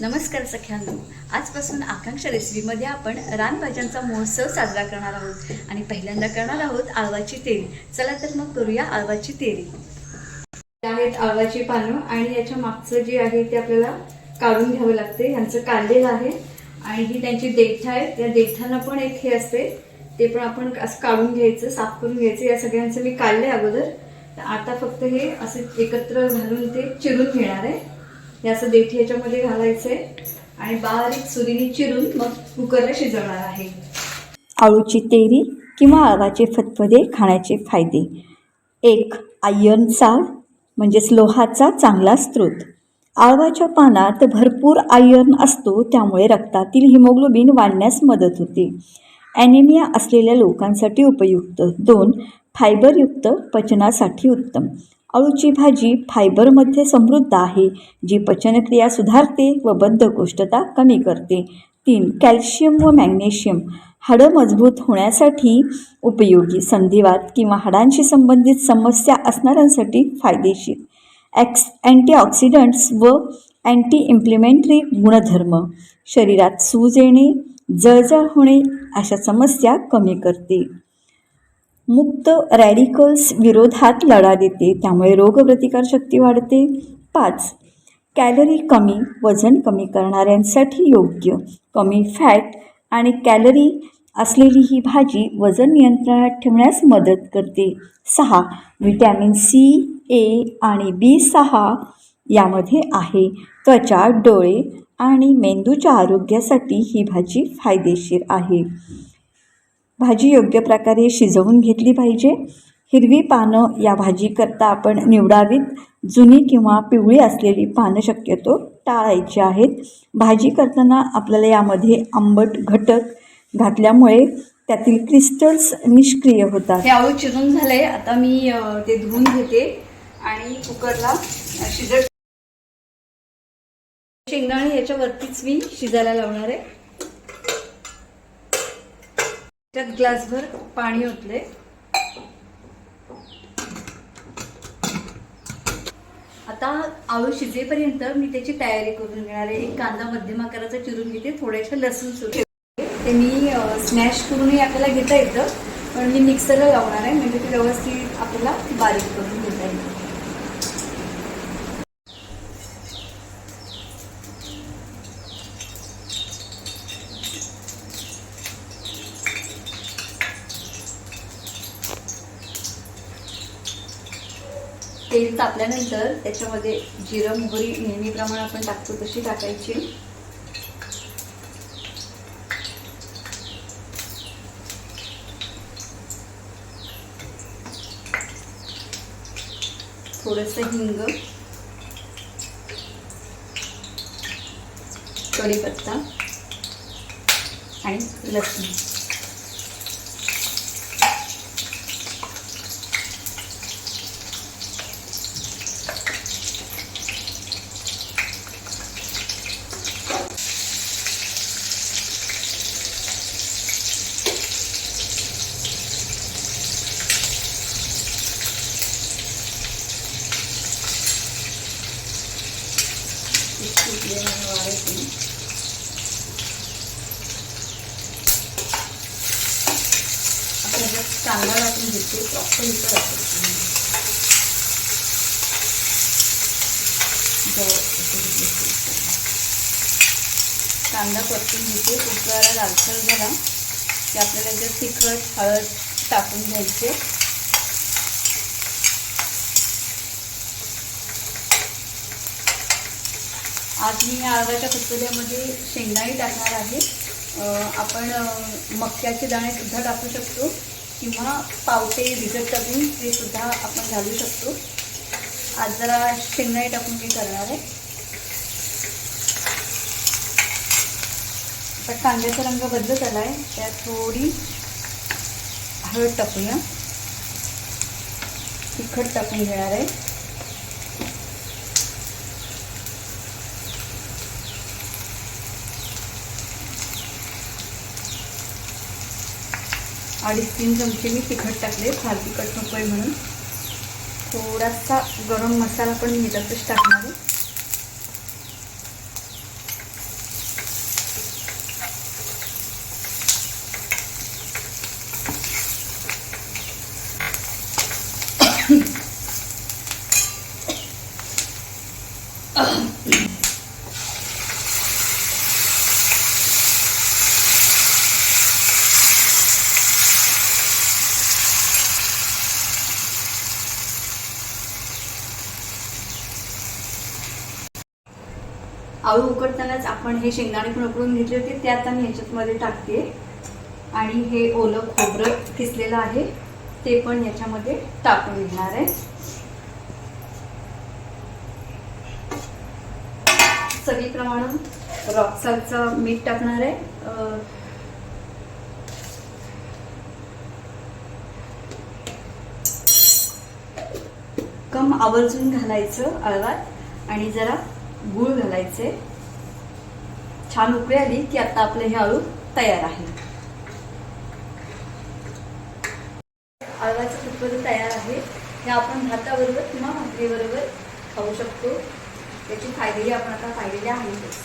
नमस्कार सख्यांनो. आजपासून आकांक्षा रेसिपीमध्ये आपण रानभाज्यांचा महोत्सव साजरा करणार आहोत. आणि पहिल्यांदा करणार आहोत आळवाची तेरी चला तर मग करूया आळवाची तेरी आहेत आळवाची पानं आणि याच्या मागचं जे आहे ते आपल्याला काढून घ्यावं लागते. यांचं काढलेलं आहे आणि ही त्यांची देठ आहे. त्या देठांना पण एक हे असते. ते पण आपण असं काढून घ्यायचं साफ करून घ्यायचं. या सगळ्यांचं मी काढले अगोदर. तर आता फक्त हे असं एकत्र घालून ते चिरून घेणार आहे. हे असं देठ याच्यामध्ये घालायचंय. आणि बारीक सुरीने चिरून मग कुकरला शिजवणार आहे. आळूची तेरी किंवा आळवाचे फतफदे खाण्याचे फायदे. एक आयर्नचा म्हणजेच लोहाचा चांगला स्रोत. आळवाच्या पानात भरपूर आयर्न असतो त्यामुळे रक्तातील हिमोग्लोबिन वाढण्यास मदत होते. ॲनिमिया असलेल्या लोकांसाठी उपयुक्त. दोन फायबरयुक्त पचनासाठी उत्तम. अळूची भाजी फायबरमध्ये समृद्ध आहे जी पचनक्रिया सुधारते व बद्धकोष्ठता कमी करते. तीन कॅल्शियम व मॅग्नेशियम. हाडं मजबूत होण्यासाठी उपयोगी संधिवात किंवा हाडांशी संबंधित समस्या असणाऱ्यांसाठी फायदेशीर. ॲक्स अँटीऑक्सिडंट्स व अँटी इम्प्लिमेंटरी गुणधर्म. शरीरात सूज येणे जळजळ होणे अशा समस्या कमी करते. मुक्त रॅडिकल्स विरोधात लढा देते. त्यामुळे रोगप्रतिकारशक्ती वाढते. पाच कॅलरी कमी वजन कमी करणाऱ्यांसाठी योग्य. कमी फॅट आणि कॅलरी असलेली ही भाजी वजन नियंत्रणात ठेवण्यास मदत करते. सहा विटॅमिन सी ए आणि बी सहा यामध्ये आहे. त्वचा डोळे आणि मेंदूच्या आरोग्यासाठी ही भाजी फायदेशीर आहे. भाजी योग्य प्रकारे शिजवून घेतली पाहिजे. हिरवी पानं या भाजीकरता आपण निवडावीत. जुनी किंवा पिवळी असलेली पानं शक्यतो टाळायची आहेत. भाजी करताना आपल्याला यामध्ये आंबट घटक घातल्यामुळे त्यातील क्रिस्टल्स निष्क्रिय होतात. हे आळू चिरून झालंय. आता मी ते धुवून घेते आणि कुकरला शिजत शेंगदाणे याच्यावरतीच मी शिजायला लावणार आहे. त्यात ग्लासभर पाणी ओतले आता आळू शिजेपर्यंत मी त्याची तयारी करून घेणार आहे. एक कांदा मध्यम आकाराचा चिरून घेते. थोड्याशा लसूण सुरू ते मी स्मॅश करूनही आपल्याला घेता येतं. पण मी मिक्सरला लावणार आहे. म्हणजे ते व्यवस्थित आपल्याला बारीक करून घेता येईल. तेल तापल्यानंतर त्याच्यामध्ये जिरं मोहरी नेहमीप्रमाणे आपण टाकतो तशी टाकायची. थोडंसं हिंग कढीपत्ता आणि लसूण सुटलेलं वाढायचं आपण याच्यात कांदा लाटून घेते प्रॉपर इथं टाकायचं कांदा परतून घेते कुकराला लालसर झाला की आपल्याला याच्यात तिखट हळद टाकून घ्यायचे. आज मी आगाच्या खतखत्यामध्ये शेंगाही टाकणार आहे. आपण मक्याचे दाणे सुद्धा टाकू शकतो. किंवा पावटे भिजत टाकून ते सुद्धा आपण घालू शकतो. आज जरा शेंगदाणे टाकून मी करणार आहे. आता कांद्याचा रंग बदलत आला आहे त्यात थोडी हळद टाकूया. तिखट टाकून घेणार आहे. अडीच तीन चमचे मी तिखट टाकले. फार तिखट नको आहे म्हणून. थोडासा गरम मसाला पण मी त्यातच टाकणार आहे. आळू उकडतानाच आपण हे शेंगदाणे पण उकडून घेतले होते ते आता मी ह्याच्यामध्ये टाकते. आणि हे ओलं खोबरं किसलेलं आहे ते पण याच्यामध्ये टाकून घेणार आहे. सगळीप्रमाणे रॉक सॉल्टचं मीठ टाकणार आहे. कम आवर्जून घालायचं अळवात आणि जरा गूळ घालायचे. छान उकळी आली की आता आपले हे आळू तयार आहे. आळवाचं फुटबल तयार आहे हे आपण भाताबरोबर किंवा भाकरीबरोबर खाऊ शकतो. याचे फायदेही आपण आता पाहिलेले आहेतच